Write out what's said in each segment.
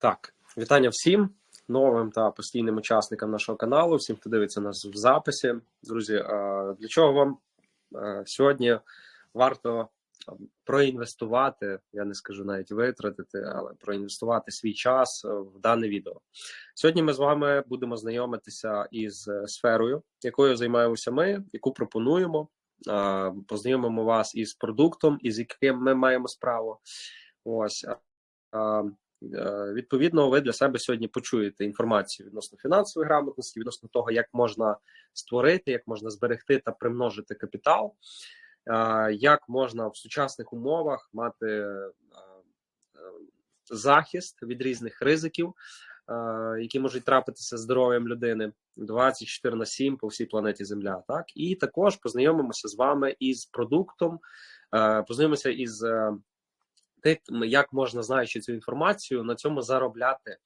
Так, вітання всім новим та постійним учасникам нашого каналу, всім, хто дивиться нас в записі. Друзі, для чого вам сьогодні варто проінвестувати, я не скажу навіть витратити, але проінвестувати свій час в дане відео. Сьогодні ми з вами будемо знайомитися із сферою, якою займаємося ми, яку пропонуємо. Познайомимо вас із продуктом, із яким ми маємо справу. Ось відповідно, ви для себе сьогодні почуєте інформацію відносно фінансової грамотності, відносно того, як можна створити, як можна зберегти та примножити капітал, е, як можна в сучасних умовах мати е, захист від різних ризиків, які можуть трапитися здоров'ям людини 24 на 7 по всій планеті Земля. Так і також познайомимося з вами із продуктом, познайомимося із як можна знаючи цю інформацію, на цьому заробляти.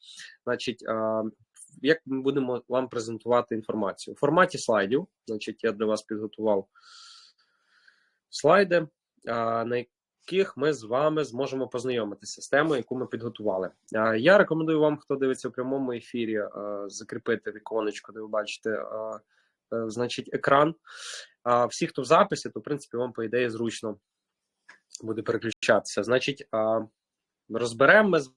Значить, як ми будемо вам презентувати інформацію у форматі слайдів. Значить, я для вас підготував слайди, на яких ми з вами зможемо познайомитися з темою, яку ми підготували. Я рекомендую вам, хто дивиться в прямому ефірі, закріпити віконечко, де ви бачите. Е, значить, екран. Всі, хто в записі, то в принципі вам по ідеї зручно буде переключатися. Значить, розберемо ми з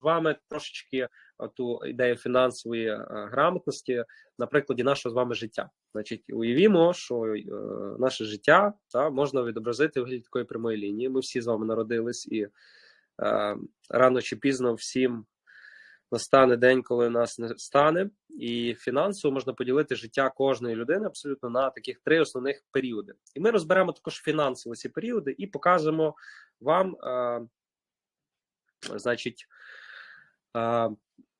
вами трошечки ту ідею фінансової грамотності на прикладі нашого з вами життя. Значить, уявімо, що е, наше життя та можна відобразити в вигляді такої прямої лінії. Ми всі з вами народились, і е, рано чи пізно всім настане день, коли нас не стане, і фінансово можна поділити життя кожної людини абсолютно на таких три основних періоди. І ми розберемо також фінансово ці періоди і покажемо вам, е, значить, е,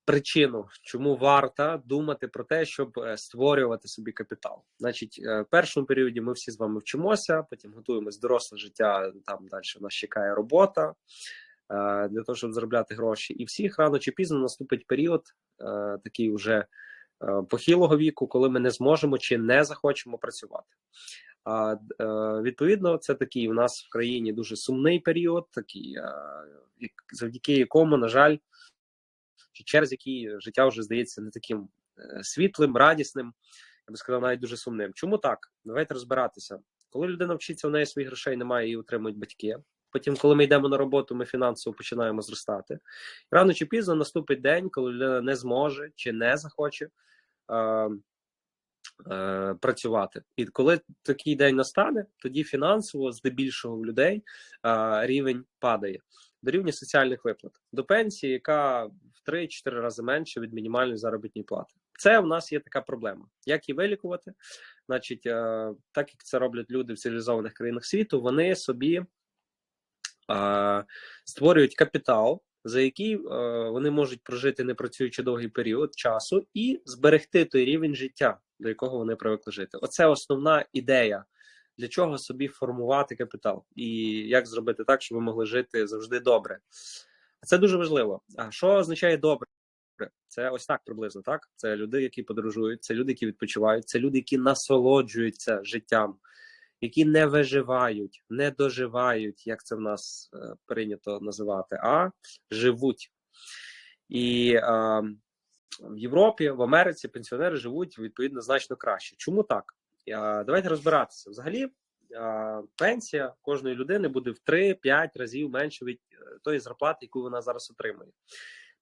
причину, чому варто думати про те, щоб е, створювати собі капітал. Значить, в першому періоді ми всі з вами вчимося, потім готуємось доросле життя. Там далі нас чекає робота. Е, для того, щоб заробляти гроші, і всіх рано чи пізно наступить період, е, такий уже е, похилого віку, коли ми не зможемо чи не захочемо працювати. А відповідно, це такий у нас в країні дуже сумний період, такий завдяки якому, на жаль, через який життя вже здається не таким світлим, радісним, я би сказав, навіть дуже сумним. Чому так? Давайте розбиратися. Коли людина вчиться, у неї своїх грошей немає, її утримують батьки. Потім, коли ми йдемо на роботу, ми фінансово починаємо зростати. Рано чи пізно наступить день, коли людина не зможе чи не захоче е, е, працювати. І коли такий день настане, тоді фінансово, здебільшого в людей, е, рівень падає до рівня соціальних виплат, до пенсії, яка в 3-4 рази менше від мінімальної заробітної плати. Це в нас є така проблема. Як її вилікувати? Значить, е, так як це роблять люди в цивілізованих країнах світу, вони собі створюють капітал, за який е, вони можуть прожити не працюючи довгий період часу і зберегти той рівень життя, до якого вони привикли жити. Оце основна ідея. Для чого собі формувати капітал, і як зробити так, щоб ви могли жити завжди добре. Це дуже важливо. А що означає добре? Це ось так приблизно. Так, це люди, які подорожують, це люди, які відпочивають, це люди, які насолоджуються життям які не виживають, не доживають, як це в нас е, прийнято називати, а живуть. І е, в Європі, в Америці пенсіонери живуть відповідно значно краще. Чому так? Е, давайте розбиратися. Взагалі, е, пенсія кожної людини буде в 3-5 разів менше від е, тої зарплати, яку вона зараз отримує.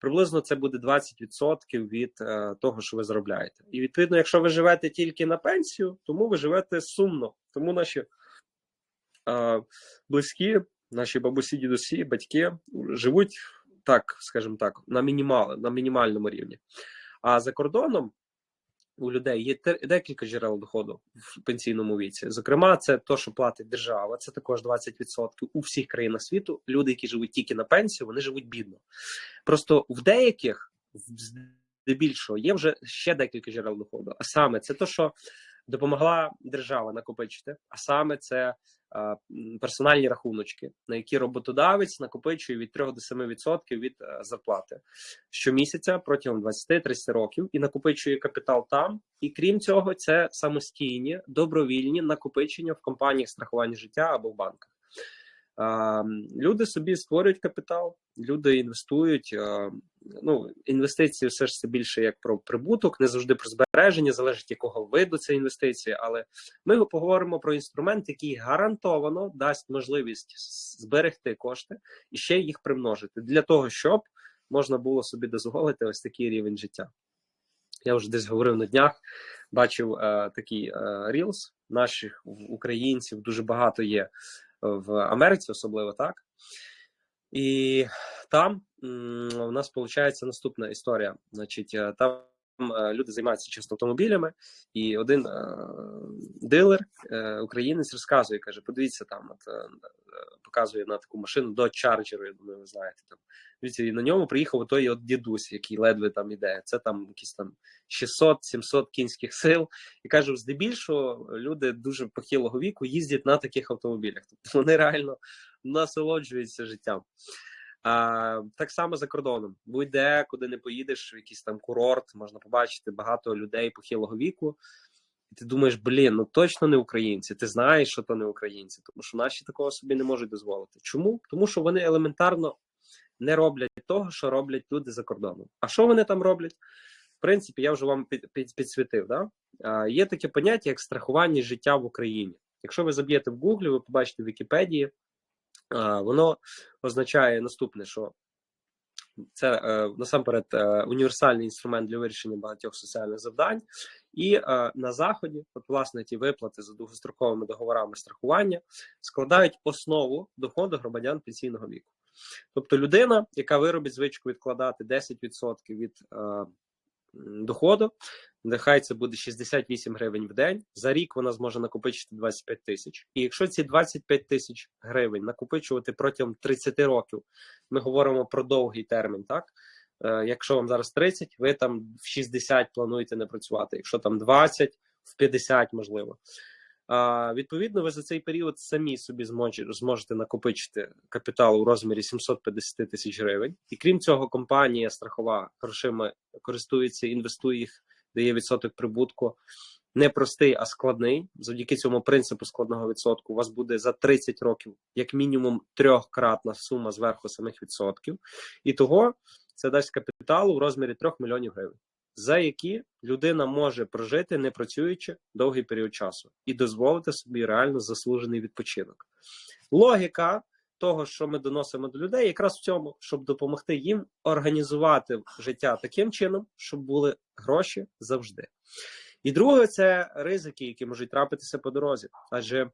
Приблизно це буде 20% від е, того, що ви заробляєте. І відповідно, якщо ви живете тільки на пенсію, тому ви живете сумно. Тому наші е, близькі, наші бабусі, дідусі, батьки живуть так, скажімо так, на мінімали, на мінімальному рівні. А за кордоном у людей є декілька джерел доходу в пенсійному віці. Зокрема, це то, що платить держава, це також 20% у всіх країнах світу. Люди, які живуть тільки на пенсію, вони живуть бідно. Просто в деяких здебільшого є вже ще декілька джерел доходу. А саме це то, що допомогла держава накопичити, а саме це персональні рахуночки, на які роботодавець накопичує від 3 до 7% від е, зарплати щомісяця протягом 20-30 років і накопичує капітал там. І крім цього, це самостійні добровільні накопичення в компаніях страхування життя або в банках. Люди собі створюють капітал, люди інвестують ну, інвестиції все ж це більше як про прибуток, не завжди про збереження, залежить якого виду це інвестиції. Але ми поговоримо про інструмент, який гарантовано дасть можливість зберегти кошти і ще їх примножити для того, щоб можна було собі дозволити ось такий рівень життя. Я вже десь говорив на днях, бачив е, такий е, Reels наших українців дуже багато є в Америці, особливо так. І там у нас виходить наступна історія. Значить, е, там е, люди займаються часто автомобілями, і один е, дилер, українець, розказує, каже: подивіться, там от, показує на таку машину до Charger, я думаю, ви знаєте. Там дивіться, і на ньому приїхав той от дідусь, який ледве там іде. Це там якісь там 600-700 кінських сил. І каже, здебільшого люди дуже похилого віку їздять на таких автомобілях. Тобто вони реально насолоджуються життям. А, Так само за кордоном. Будь-де, куди не поїдеш, в якийсь там курорт, можна побачити багато людей похилого віку. І ти думаєш, блін, ну точно не українці. Ти знаєш, що то не українці, тому що наші такого собі не можуть дозволити. Чому? Тому що вони елементарно не роблять того, що роблять люди за кордоном. А що вони там роблять? В принципі, я вже вам під, під, підсвітив. Да? А, Є таке поняття, як страхування життя в Україні. Якщо ви заб'єте в Гуглі, ви побачите в Вікіпедії, воно означає наступне, що це е, насамперед е, універсальний інструмент для вирішення багатьох соціальних завдань, і е, на заході, от власне ті виплати за довгостроковими договорами страхування складають основу доходу громадян пенсійного віку. Тобто людина, яка виробить звичку відкладати 10% від е, доходу, нехай це буде 68 гривень в день. За рік вона зможе накопичити 25 тисяч. І якщо ці 25 тисяч гривень накопичувати протягом 30 років, ми говоримо про довгий термін, так? Е, якщо вам зараз 30, ви там в 60 плануєте не працювати, якщо там 20, в 50 можливо. Відповідно, ви за цей період самі собі зможете накопичити капітал у розмірі 750 тисяч гривень. І крім цього, компанія страхова грошима користується, інвестує їх, дає відсоток прибутку. Не простий, а складний. Завдяки цьому принципу складного відсотку у вас буде за 30 років як мінімум трьохкратна сума зверху самих відсотків. І того це дасть капіталу в розмірі 3 мільйонів гривень за які людина може прожити, не працюючи довгий період часу, і дозволити собі реально заслужений відпочинок. Логіка того, що ми доносимо до людей, якраз в цьому, щоб допомогти їм організувати життя таким чином, щоб були гроші завжди. І друге, це ризики, які можуть трапитися по дорозі, адже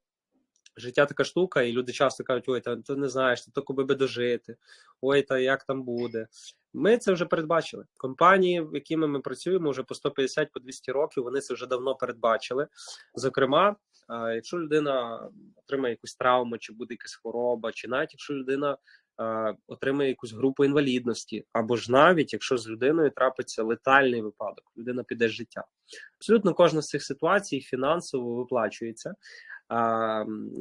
життя така штука, і люди часто кажуть: ой, та ти не знаєш, то коли би дожити, ой, та як там буде. Ми це вже передбачили. Компанії, в якими ми працюємо, вже по 150 по 200 років. Вони це вже давно передбачили. Зокрема, якщо людина отримає якусь травму, чи буде якась хвороба, чи навіть якщо людина отримає якусь групу інвалідності, або ж навіть якщо з людиною трапиться летальний випадок, людина піде з життя. Абсолютно кожна з цих ситуацій фінансово виплачується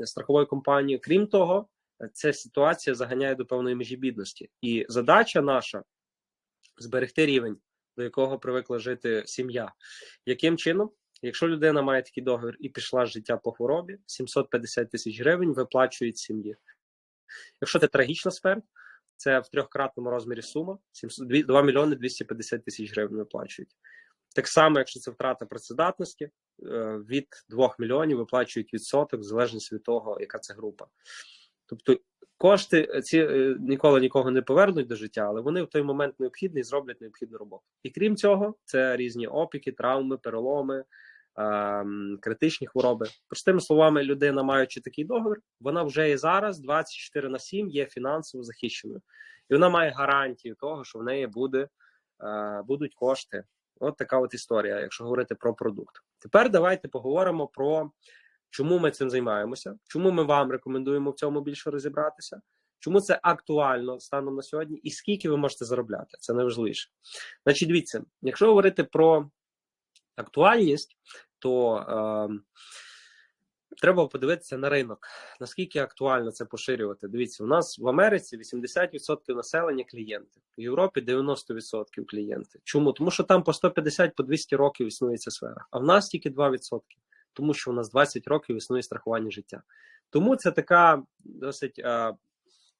страховою компанією. Крім того, ця ситуація заганяє до певної межі бідності, і задача наша зберегти рівень, до якого привикла жити сім'я. Яким чином? Якщо людина має такий договір і пішла з життя по хворобі, 750 тисяч гривень виплачують сім'ї. Якщо це трагічна смерть, це в трьохкратному розмірі сума 2 мільйони 250 тисяч гривень виплачують. Так само, якщо це втрата працедатності, е, від 2 мільйонів виплачують відсоток в залежності від того, яка це група. Тобто Кошти е, ці е, ніколи нікого не повернуть до життя, але вони в той момент необхідні і зроблять необхідну роботу. І крім цього, це різні опіки, травми, переломи, критичні хвороби. Простими словами, людина, маючи такий договір, вона вже і зараз 24 на 7 є фінансово захищеною, і вона має гарантію того, що в неї буде, будуть кошти. От така от історія, якщо говорити про продукт. Тепер давайте поговоримо про Чому ми цим займаємося? Чому ми вам рекомендуємо в цьому більше розібратися? Чому це актуально станом на сьогодні, і скільки ви можете заробляти? Це найважливіше. Значить, дивіться, якщо говорити про актуальність, то е, треба подивитися на ринок. Наскільки актуально це поширювати? Дивіться, у нас в Америці 80% населення клієнти, в Європі 90% клієнти. Чому? Тому що там по 150 по 200 років існує ця сфера, а в нас тільки 2% тому що у нас 20 років існує страхування життя. Тому це така досить е,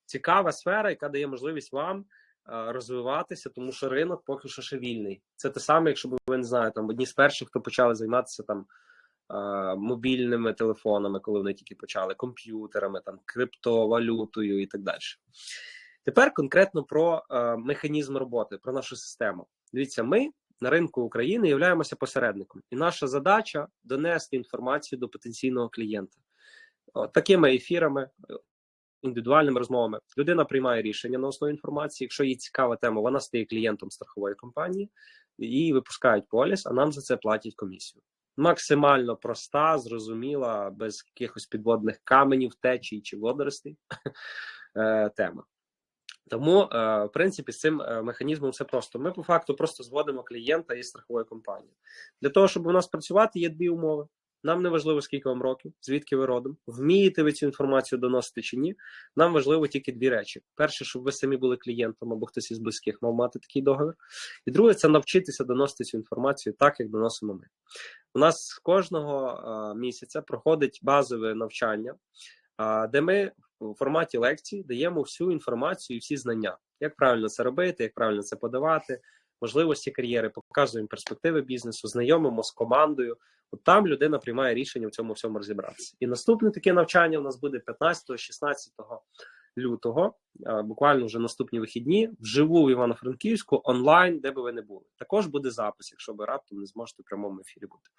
цікава сфера, яка дає можливість вам розвиватися, тому що ринок поки що ще вільний. Це те саме, якщо б ви не знаю, там одні з перших, хто почали займатися там мобільними телефонами, коли вони тільки почали, комп'ютерами, там криптовалютою і так далі. Тепер конкретно про механізм роботи, про нашу систему. Дивіться, ми на ринку України являємося посередником, і наша задача донести інформацію до потенційного клієнта. Такими ефірами, індивідуальними розмовами. Людина приймає рішення на основі інформації. Якщо їй цікава тема, вона стає клієнтом страхової компанії, її випускають поліс, а нам за це платять комісію. Максимально проста, зрозуміла, без якихось підводних каменів, течій чи водоростей е, тема. Тому, е, в принципі, з цим е, механізмом все просто. Ми по факту просто зводимо клієнта із страхової компанії. Для того, щоб у нас працювати, є дві умови. Нам не важливо, скільки вам років, звідки ви родом, вмієте ви цю інформацію доносити чи ні. Нам важливо тільки дві речі: перше, щоб ви самі були клієнтом або хтось із близьких мав мати такий договір. І друге, це навчитися доносити цю інформацію так, як доносимо ми. У нас кожного місяця проходить базове навчання, де ми в форматі лекцій даємо всю інформацію і всі знання, як правильно це робити, як правильно це подавати. Можливості кар'єри, показуємо перспективи бізнесу, знайомимо з командою. От там людина приймає рішення в цьому всьому розібратися. І наступне таке навчання у нас буде 15-16 лютого, буквально вже наступні вихідні, вживу в Івано-Франківську, онлайн, де би ви не були. Також буде запис, якщо ви раптом не зможете в прямому ефірі бути.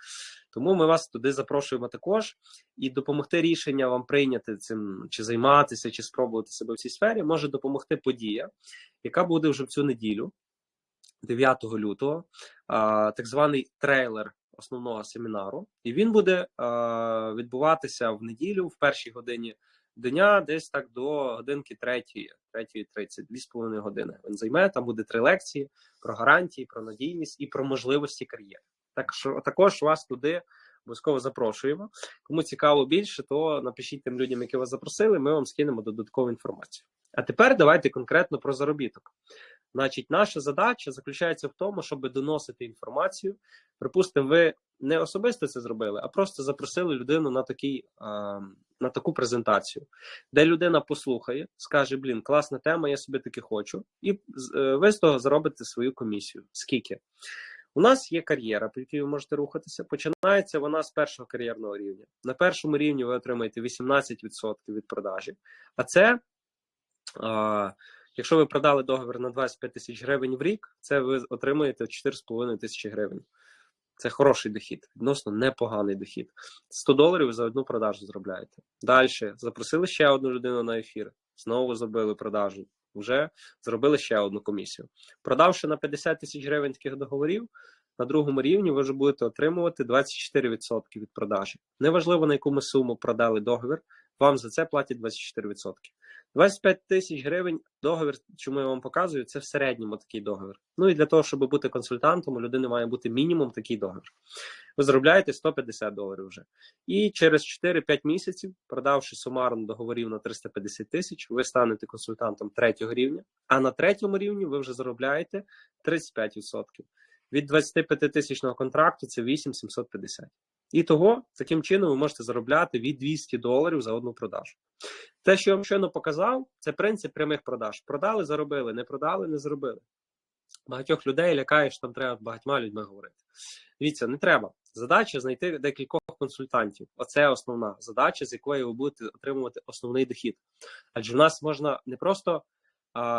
Тому ми вас туди запрошуємо також і допомогти рішення вам прийняти цим чи займатися, чи спробувати себе в цій сфері, може допомогти подія, яка буде вже в цю неділю. 9 лютого, так званий трейлер основного семінару, і він буде відбуватися в неділю в першій годині дня, десь так до годинки третьої, третьої тридцять, дві з половиною години. Він займе там буде три лекції про гарантії, про надійність і про можливості кар'єри. Так що також вас туди обов'язково запрошуємо. Кому цікаво більше, то напишіть тим людям, які вас запросили. Ми вам скинемо додаткову інформацію. А тепер давайте конкретно про заробіток. Значить, наша задача заключається в тому, щоб доносити інформацію. Припустимо, ви не особисто це зробили, а просто запросили людину на такий, на таку презентацію, де людина послухає, скаже: Блін, класна тема, я собі таки хочу, і е, ви з того заробите свою комісію. Скільки? У нас є кар'єра, по якій ви можете рухатися. Починається вона з першого кар'єрного рівня. На першому рівні ви отримаєте 18% від продажі. А це, якщо ви продали договір на 25 тисяч гривень в рік, це ви отримаєте 4,5 тисячі гривень. Це хороший дохід, відносно непоганий дохід. 100 доларів за одну продажу зробляєте. Далі запросили ще одну людину на ефір, знову зробили продажу вже зробили ще одну комісію. Продавши на 50 тисяч гривень таких договорів, на другому рівні ви вже будете отримувати 24% від продажі. Неважливо, на яку ми суму продали договір, вам за це платять 24%. 25 тисяч гривень договір, чому я вам показую, це в середньому такий договір. Ну і для того, щоб бути консультантом, у людини має бути мінімум такий договір. Ви заробляєте 150 доларів вже. І через 4-5 місяців, продавши сумарно договорів на 350 тисяч, ви станете консультантом третього рівня, а на третьому рівні ви вже заробляєте 35%. Від 25 тисячного контракту це 8750. І того таким чином ви можете заробляти від 200 доларів за одну продажу. Те, що я вам щойно показав, це принцип прямих продаж. Продали, заробили, не продали, не заробили. Багатьох людей лякає, що там треба багатьма людьми говорити. Дивіться, не треба. Задача знайти декількох консультантів. Оце основна задача, з якої ви будете отримувати основний дохід. Адже в нас можна не просто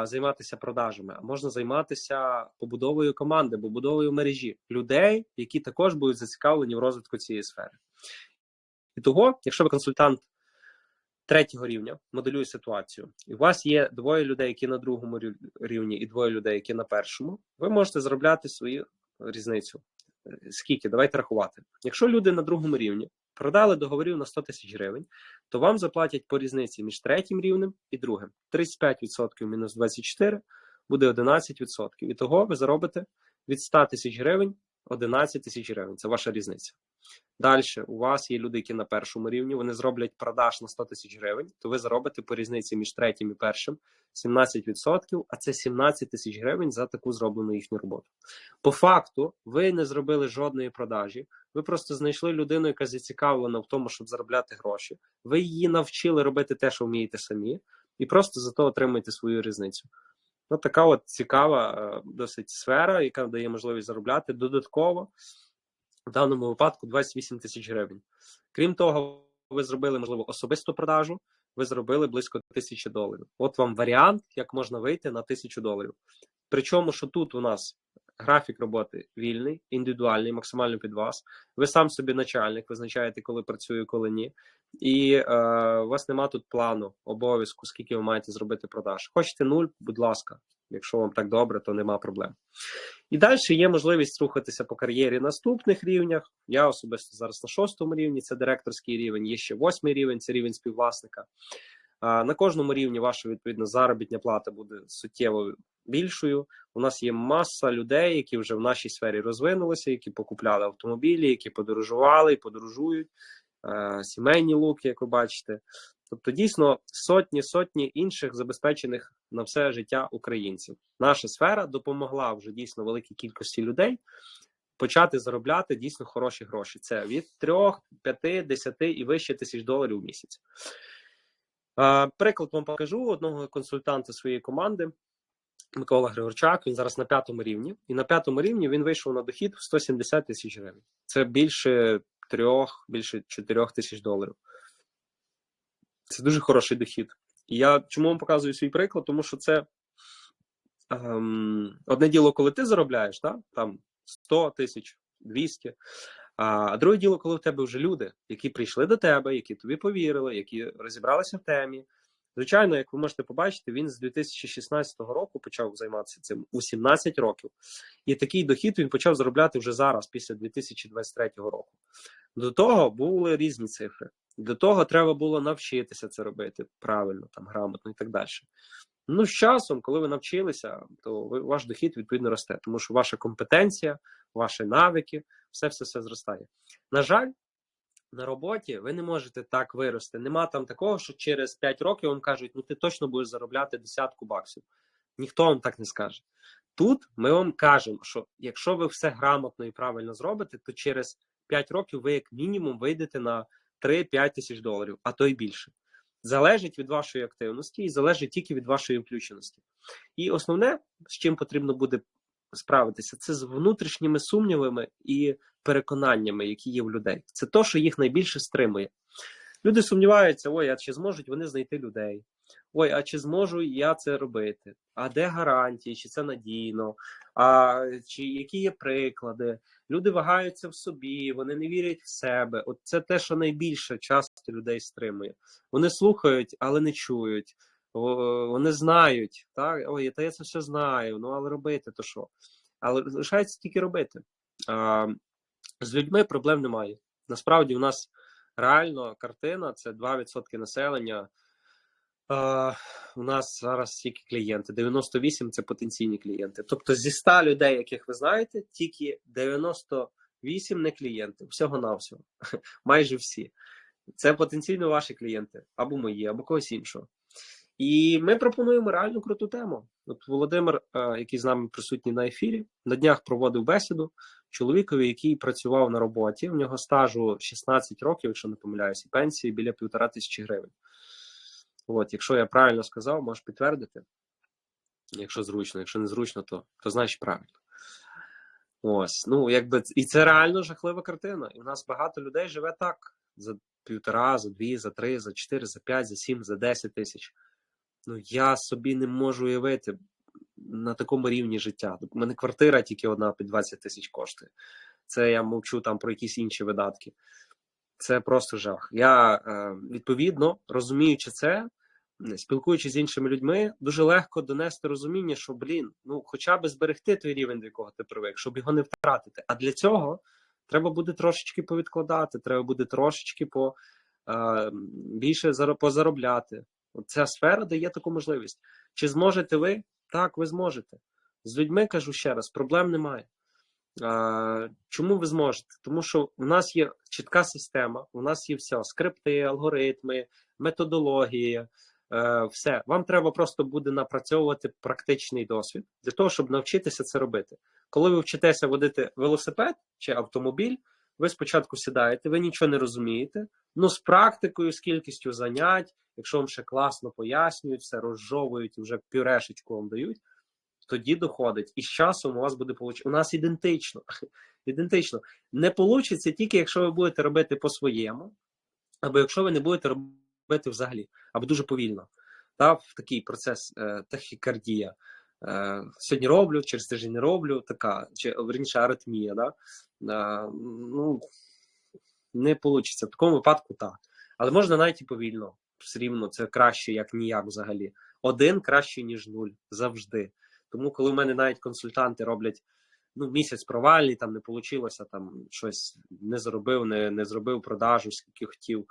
займатися продажами, а можна займатися побудовою команди, побудовою мережі людей, які також будуть зацікавлені в розвитку цієї сфери. І того, якщо ви консультант третього рівня, моделює ситуацію, і у вас є двоє людей, які на другому рівні, і двоє людей, які на першому, ви можете заробляти свою різницю. Скільки? Давайте рахувати. Якщо люди на другому рівні продали договорів на 100 тисяч гривень, то вам заплатять по різниці між третім рівнем і другим. 35% мінус 24 буде 11%. І того ви заробите від 100 тисяч гривень 11 тисяч гривень. Це ваша різниця. Далі у вас є люди, які на першому рівні, вони зроблять продаж на 100 тисяч гривень, то ви заробите по різниці між третім і першим 17%, а це 17 тисяч гривень за таку зроблену їхню роботу. По факту, ви не зробили жодної продажі, ви просто знайшли людину, яка зацікавлена в тому, щоб заробляти гроші. Ви її навчили робити те, що вмієте самі, і просто за то отримуєте свою різницю. Ну, така от цікава е, досить сфера, яка дає можливість заробляти додатково в даному випадку 28 тисяч гривень. Крім того, ви зробили можливо особисту продажу. Ви зробили близько тисячі доларів. От вам варіант, як можна вийти на тисячу доларів. Причому, що тут у нас графік роботи вільний, індивідуальний, максимально під вас. Ви сам собі начальник, визначаєте, коли працює, коли ні. І е, у вас нема тут плану, обов'язку, скільки ви маєте зробити продаж. Хочете нуль, будь ласка, якщо вам так добре, то нема проблем. І далі є можливість рухатися по кар'єрі наступних рівнях. Я особисто зараз на шостому рівні, це директорський рівень, є ще восьмий рівень, це рівень співвласника. На кожному рівні ваша відповідно заробітня плата буде суттєво більшою. У нас є маса людей, які вже в нашій сфері розвинулися, які покупляли автомобілі, які подорожували і подорожують. Е, сімейні луки, як ви бачите. Тобто, дійсно сотні сотні інших забезпечених на все життя українців. Наша сфера допомогла вже дійсно великій кількості людей почати заробляти дійсно хороші гроші. Це від 3, 5, 10 і вище тисяч доларів в місяць. Е, приклад вам покажу одного консультанта своєї команди. Микола Григорчак, він зараз на п'ятому рівні, і на п'ятому рівні він вийшов на дохід в 170 тисяч гривень. Це більше трьох, більше чотирьох тисяч доларів. Це дуже хороший дохід. І я чому вам показую свій приклад? Тому що це ем, одне діло, коли ти заробляєш, да? там 100 тисяч, 200. А друге діло, коли в тебе вже люди, які прийшли до тебе, які тобі повірили, які розібралися в темі. Звичайно, як ви можете побачити, він з 2016 року почав займатися цим у 17 років, і такий дохід він почав заробляти вже зараз, після 2023 року. До того були різні цифри. До того треба було навчитися це робити правильно, там грамотно і так далі. Ну, з часом, коли ви навчилися, то ви, ваш дохід відповідно росте, тому що ваша компетенція, ваші навики, все все зростає. На жаль, на роботі ви не можете так вирости. Нема там такого, що через 5 років вам кажуть, ну ти точно будеш заробляти десятку баксів. Ніхто вам так не скаже. Тут ми вам кажемо, що якщо ви все грамотно і правильно зробите, то через 5 років ви, як мінімум, вийдете на 3-5 тисяч доларів, а то й більше. Залежить від вашої активності і залежить тільки від вашої включеності. І основне, з чим потрібно буде справитися, це з внутрішніми сумнівами і переконаннями, які є в людей. Це то, що їх найбільше стримує. Люди сумніваються: ой, а чи зможуть вони знайти людей? Ой, а чи зможу я це робити? А де гарантії? Чи це надійно? А чи які є приклади? Люди вагаються в собі, вони не вірять в себе. От це те, що найбільше часто людей стримує. Вони слухають, але не чують. Вони знають, так ой, та я це все знаю. Ну але робити то що? Але лишається тільки робити. А, З людьми проблем немає. Насправді, у нас реально картина це 2% населення. Uh, у нас зараз тільки клієнти. 98 це потенційні клієнти. Тобто зі 100 людей, яких ви знаєте, тільки 98 не клієнти. Всього-навсього. Майже всі. Це потенційно ваші клієнти, або мої, або когось іншого. І ми пропонуємо реально круту тему. От Володимир, який з нами присутній на ефірі, на днях проводив бесіду чоловікові, який працював на роботі. У нього стажу 16 років, якщо не помиляюся, пенсії біля півтора тисячі гривень. От, якщо я правильно сказав, можеш підтвердити. Якщо зручно, якщо не зручно, то то значить правильно. Ось, ну якби і це реально жахлива картина. І в нас багато людей живе так: за півтора, за дві, за три, за чотири, за п'ять, за сім, за десять тисяч. Ну я собі не можу уявити на такому рівні життя. У мене квартира тільки одна під 20 тисяч коштує. Це я мовчу там про якісь інші видатки. Це просто жах. Я е, відповідно розуміючи це, спілкуючись з іншими людьми, дуже легко донести розуміння, що блін, ну хоча б зберегти той рівень, до якого ти привик, щоб його не втратити. А для цього треба буде трошечки повідкладати, треба буде трошечки по е, більше позаробляти. Ця сфера дає таку можливість. Чи зможете ви? Так, ви зможете. З людьми кажу ще раз: проблем немає. А, Чому ви зможете? Тому що у нас є чітка система, у нас є все: скрипти, алгоритми, методології, е, все. Вам треба просто буде напрацьовувати практичний досвід для того, щоб навчитися це робити. Коли ви вчитеся водити велосипед чи автомобіль, ви спочатку сідаєте, ви нічого не розумієте. Ну, з практикою, з кількістю занять, якщо вам ще класно пояснюють, все розжовують, вже пюрешечку вам дають, тоді доходить, і з часом у вас буде получ... У нас ідентично. ідентично. Не вийде тільки, якщо ви будете робити по-своєму, або якщо ви не будете робити взагалі, або дуже повільно. Та, в такий процес е, тахікардія. Е, сьогодні роблю, через тиждень не роблю, така, чи верніше аритмія. Да? Е, ну, не вийде. В такому випадку так. Але можна навіть і повільно. Все рівно це краще, як ніяк взагалі. Один краще, ніж нуль завжди. Тому, коли в мене навіть консультанти роблять ну, місяць провальний, там не вийшло, там щось не зробив, не не зробив продажу, скільки хотів.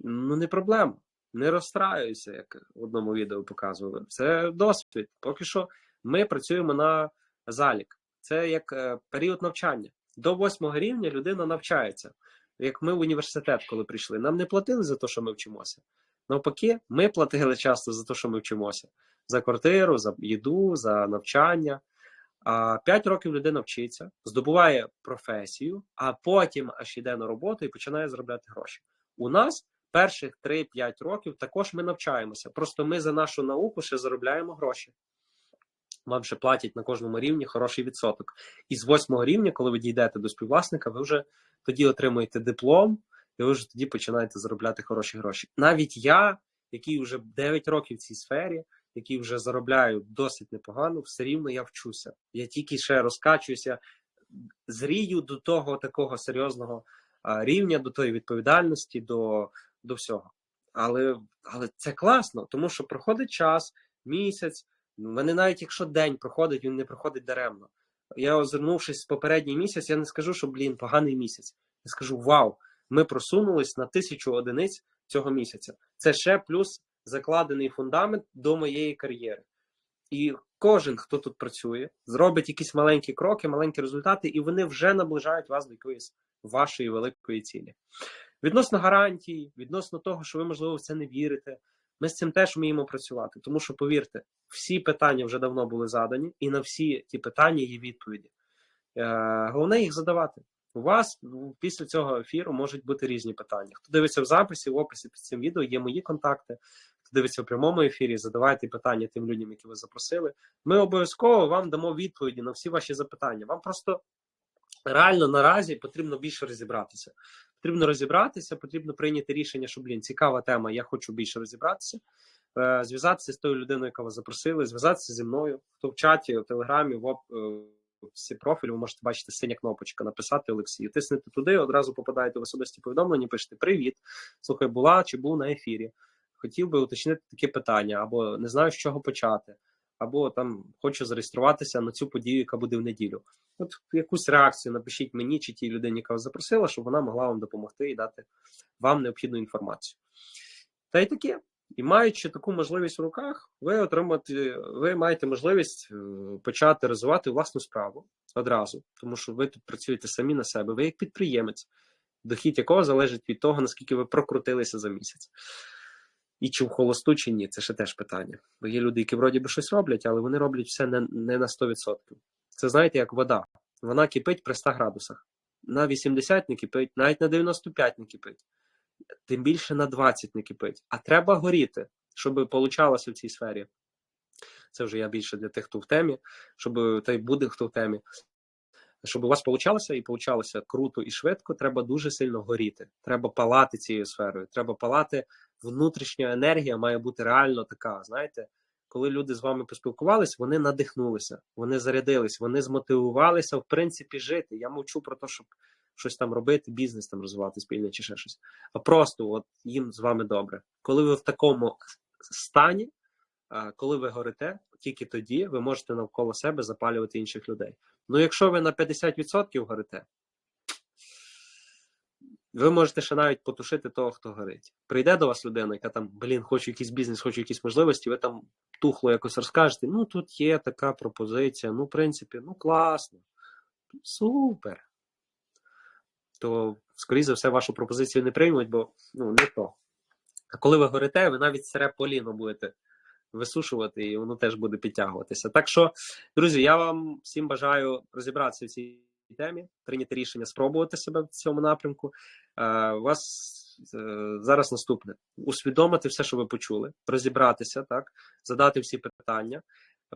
Ну, не проблема. Не розстраюся, як в одному відео показували. Це досвід. Поки що ми працюємо на залік. Це як е, період навчання. До восьмого рівня людина навчається. Як ми в університет, коли прийшли, нам не платили за те, що ми вчимося. Навпаки, ми платили часто за те, що ми вчимося: за квартиру, за їду, за навчання. А 5 років людина вчиться, здобуває професію, а потім аж йде на роботу і починає заробляти гроші. У нас перших 3-5 років також ми навчаємося. Просто ми за нашу науку ще заробляємо гроші. Вам ще платять на кожному рівні хороший відсоток. І з восьмого рівня, коли ви дійдете до співвласника, ви вже тоді отримуєте диплом, і ви вже тоді починаєте заробляти хороші гроші. Навіть я, який вже 9 років в цій сфері, який вже заробляю досить непогано, все рівно я вчуся. Я тільки ще розкачуюся, зрію до того такого серйозного рівня, до тої відповідальності, до до всього. Але але це класно, тому що проходить час, місяць. У мене навіть якщо день проходить, він не проходить даремно. Я озирнувшись в попередній місяць, я не скажу, що блін, поганий місяць. Я скажу: Вау! Ми просунулись на тисячу одиниць цього місяця. Це ще плюс закладений фундамент до моєї кар'єри. І кожен, хто тут працює, зробить якісь маленькі кроки, маленькі результати, і вони вже наближають вас до якоїсь вашої великої цілі. Відносно гарантій, відносно того, що ви, можливо, в це не вірите. Ми з цим теж вміємо працювати, тому що, повірте, всі питання вже давно були задані, і на всі ті питання є відповіді. Е, Головне їх задавати. У вас після цього ефіру можуть бути різні питання. Хто дивиться в записі, в описі під цим відео є мої контакти. Хто дивиться в прямому ефірі, задавайте питання тим людям, які ви запросили. Ми обов'язково вам дамо відповіді на всі ваші запитання. Вам просто реально наразі потрібно більше розібратися. Потрібно розібратися, потрібно прийняти рішення, що блін, цікава тема. Я хочу більше розібратися. Е, зв'язатися з тою людиною, яка вас запросили, зв'язатися зі мною, хто в чаті, в телеграмі, в оп всі профілі, ви можете бачити синя кнопочка, написати Олексію. Тиснете туди, одразу попадаєте в особисті повідомлення, пишете Привіт. Слухай, була чи був на ефірі. Хотів би уточнити таке питання, або не знаю, з чого почати, або там хочу зареєструватися на цю подію, яка буде в неділю. От якусь реакцію напишіть мені чи тій людині, яка вас запросила, щоб вона могла вам допомогти і дати вам необхідну інформацію. Та й таке. І маючи таку можливість в руках, ви отримати, ви маєте можливість е, почати розвивати власну справу одразу, тому що ви тут працюєте самі на себе, ви як підприємець, дохід якого залежить від того, наскільки ви прокрутилися за місяць. І чи в холосту, чи ні, це ще теж питання. Бо є люди, які вроді би щось роблять, але вони роблять все не, не на 100%. Це знаєте, як вода. Вона кипить при 100 градусах. На 80 не кипить, навіть на 95 не кипить тим більше на 20 не кипить. А треба горіти, щоб получалося в цій сфері. Це вже я більше для тих, хто в темі, щоб та й буде хто в темі. Щоб у вас получалося і получалося круто і швидко, треба дуже сильно горіти. Треба палати цією сферою. Треба палати. Внутрішня енергія має бути реально така. Знаєте, коли люди з вами поспілкувалися, вони надихнулися, вони зарядились, вони змотивувалися в принципі жити. Я мовчу про те, щоб щось там робити, бізнес там розвивати спільно чи ще щось. А просто от їм з вами добре. Коли ви в такому стані, коли ви горите, тільки тоді ви можете навколо себе запалювати інших людей. Ну, якщо ви на 50% горите, ви можете ще навіть потушити того, хто горить. Прийде до вас людина, яка там, блін, хочу якийсь бізнес, хочу якісь можливості, ви там тухло якось розкажете. Ну, тут є така пропозиція, ну, в принципі, ну класно. Супер то, скоріше за все, вашу пропозицію не приймуть, бо ну, не то. А коли ви горите, ви навіть сере поліно будете висушувати, і воно теж буде підтягуватися. Так що, друзі, я вам всім бажаю розібратися в цій темі, прийняти рішення, спробувати себе в цьому напрямку. Е, у вас е, зараз наступне: усвідомити все, що ви почули, розібратися, так, задати всі питання.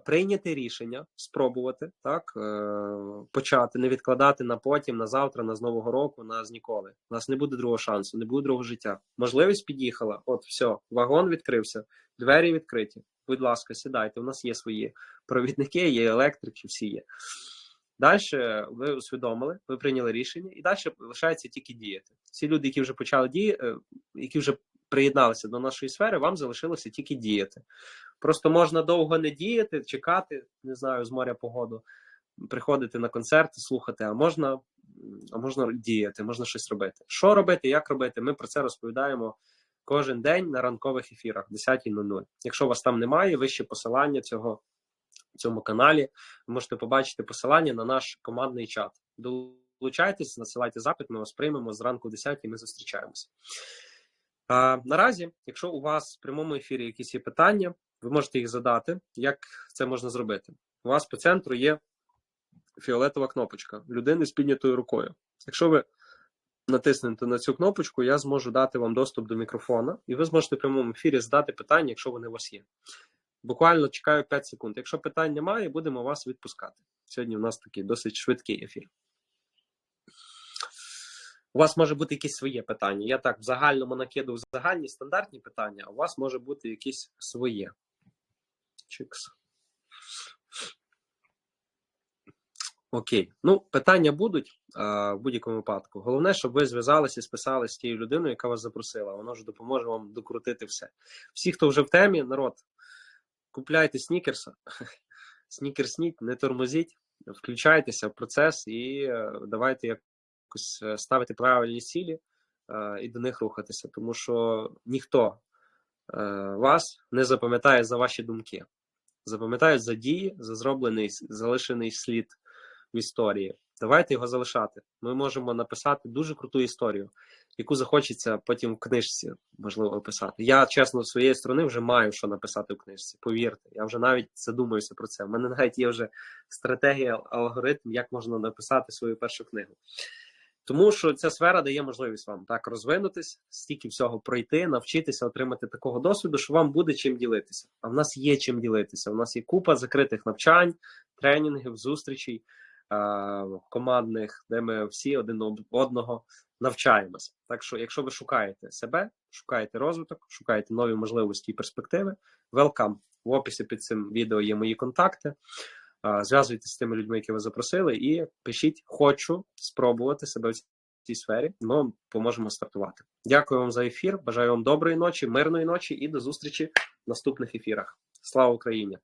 Прийняти рішення, спробувати так е, почати, не відкладати на потім, на завтра, на з нового року, на з ніколи. У нас не буде другого шансу, не буде другого життя. Можливість під'їхала. От все, вагон відкрився, двері відкриті. Будь ласка, сідайте. У нас є свої провідники, є електрики, всі є. Далі ви усвідомили, ви прийняли рішення, і далі лишається тільки діяти. Всі люди, які вже почали діяти, які вже приєдналися до нашої сфери, вам залишилося тільки діяти. Просто можна довго не діяти, чекати, не знаю, з моря погоду, приходити на концерти, слухати, а можна а можна діяти, можна щось робити. Що робити, як робити? Ми про це розповідаємо кожен день на ранкових ефірах 10.00. Якщо вас там немає, вище посилання цього в цьому каналі, ви можете побачити посилання на наш командний чат. Долучайтесь, насилайте запит, ми вас приймемо зранку 10 і ми зустрічаємося. А, Наразі, якщо у вас в прямому ефірі якісь є питання, ви можете їх задати. Як це можна зробити? У вас по центру є фіолетова кнопочка людини з піднятою рукою. Якщо ви натиснете на цю кнопочку, я зможу дати вам доступ до мікрофона, і ви зможете в прямому ефірі задати питання, якщо вони у вас є. Буквально чекаю 5 секунд. Якщо питань немає, будемо вас відпускати. Сьогодні у нас такий досить швидкий ефір. У вас може бути якісь своє питання. Я так в загальному накидав загальні стандартні питання, а у вас може бути якісь своє. Чикс. Окей. Ну, питання будуть а, в будь-якому випадку. Головне, щоб ви зв'язалися і списалися з тією людиною, яка вас запросила. Воно ж допоможе вам докрутити все. Всі, хто вже в темі, народ, купляйте снікерса, снікерсніть, не тормозіть, включайтеся в процес і е, давайте якось е, ставити правильні цілі е, і до них рухатися, тому що ніхто вас не запам'ятає за ваші думки, запам'ятають за дії, за зроблений залишений слід в історії. Давайте його залишати. Ми можемо написати дуже круту історію, яку захочеться потім в книжці можливо описати. Я чесно з своєї сторони вже маю що написати в книжці. Повірте, я вже навіть задумуюся про це. У мене навіть є вже стратегія, алгоритм, як можна написати свою першу книгу. Тому що ця сфера дає можливість вам так розвинутись, стільки всього пройти, навчитися, отримати такого досвіду, що вам буде чим ділитися. А в нас є чим ділитися. У нас є купа закритих навчань, тренінгів, зустрічей командних, де ми всі один одного навчаємося. Так що, якщо ви шукаєте себе, шукаєте розвиток, шукаєте нові можливості і перспективи, welcome. В описі під цим відео є мої контакти. Зв'язуйтесь з тими людьми, які ви запросили, і пишіть, хочу спробувати себе в цій сфері. Ми поможемо стартувати. Дякую вам за ефір. Бажаю вам доброї ночі, мирної ночі і до зустрічі в наступних ефірах. Слава Україні!